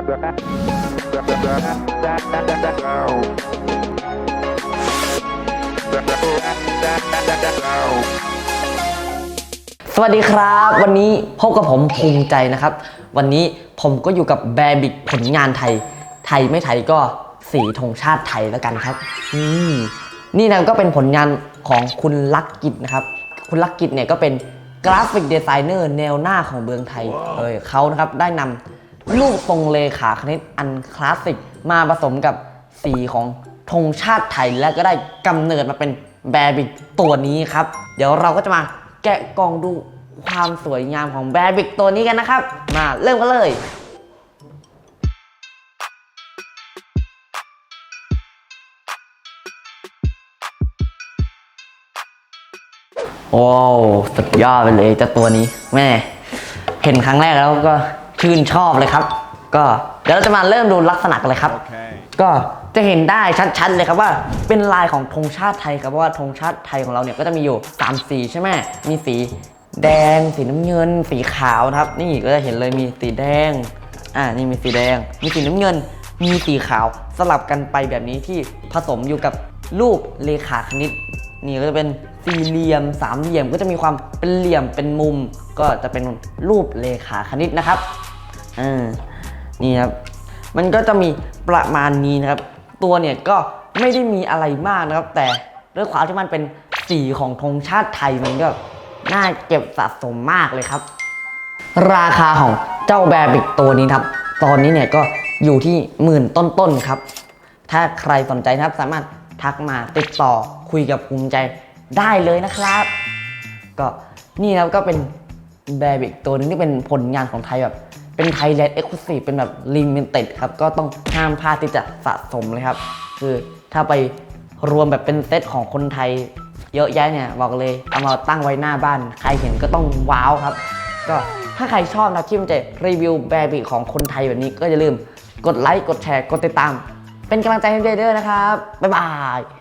สวัสดีครับ วันนี้พบกับผมภูมิใจนะครับ วันนี้ผมก็อยู่กับแบร์บิกผลงานไทย ไทยไม่ไทยก็สีธงชาติไทยแล้วกันครับ อืมนี่นะก็เป็นผลงานของคุณลักกิจนะครับ คุณลักกิจเนี่ยก็เป็นกราฟิกดีไซเนอร์แนวหน้าของเมืองไทยเออเขานะครับได้นำ รูปทรงเลขาคณิตอันคลาสสิกมาผสมกับสีของธงชาติไทยและก็ได้กำเนิดมาเป็นแบรบิกตัวนี้ครับ เดี๋ยวเราก็จะมาแกะกล่องดูความสวยงามของแบรบิกตัวนี้กันนะครับ มาเริ่มกันเลยว้าวสุดยอดไปเลยเจ้าตัวนี้ แม่ เห็นครั้งแรกแล้วก็ ชื่นชอบเลยครับ ก็เดี๋ยวเราจะมาเริ่มดูลักษณะกันเลยครับ ก็จะเห็นได้ชัดๆเลยครับว่าเป็นลายของธงชาติไทยครับเพราะว่าธงชาติไทยของเราเนี่ยก็จะมีอยู่สามสีใช่ไหมมีสีแดง สีน้ำเงิน สีขาวนะครับ นี่ก็จะเห็นเลยมีสีแดงอ่านี่มีสีแดง มีสีน้ำเงิน มีสีขาวสลับกันไปแบบนี้ที่ผสมอยู่กับรูปเลขาคณิต นี่ก็จะเป็นสี่เหลี่ยมสามเหลี่ยมก็จะมีความเป็นเหลี่ยมเป็นมุม ก็จะเป็นรูปเลขาคณิตนะครับ อ่านี่ครับ มันก็จะมีประมาณนี้นะครับ ตัวเนี่ยก็ไม่ได้มีอะไรมากนะครับ แต่ด้วยความที่มันเป็นสีของธงชาติไทยมันก็น่าเก็บสะสมมากเลยครับ ราคาของเจ้าแบบิกตัวนี้ครับ ตอนนี้เนี่ยก็อยู่ที่หมื่นต้นๆครับ ถ้าใครสนใจนะครับสามารถทักมาติดต่อคุยกับภูมิใจได้เลยนะครับ ก็นี่นะครับก็เป็นแบบิกตัวหนึงที่เป็นผลงานของไทยแบบ เป็นไทยแลนด์เอ็กซ์คลูซีฟเป็นแบบลิมิเต็ดครับ ก็ต้องห้ามพลาดที่จะสะสมเลยครับ คือถ้าไปรวมแบบเป็นเซตของคนไทย เยอะแยะเนี่ย บอกเลย เอามาตั้งไว้หน้าบ้าน ใครเห็นก็ต้องว้าวครับ ก็ถ้าใครชอบนะที่มันจะรีวิวแบบิกของคนไทยแบบนี้ก็อย่าลืมกดไลค์กดแชร์กดติดตาม เป็นกำลังใจให้เดอนะครับบ๊ายบาย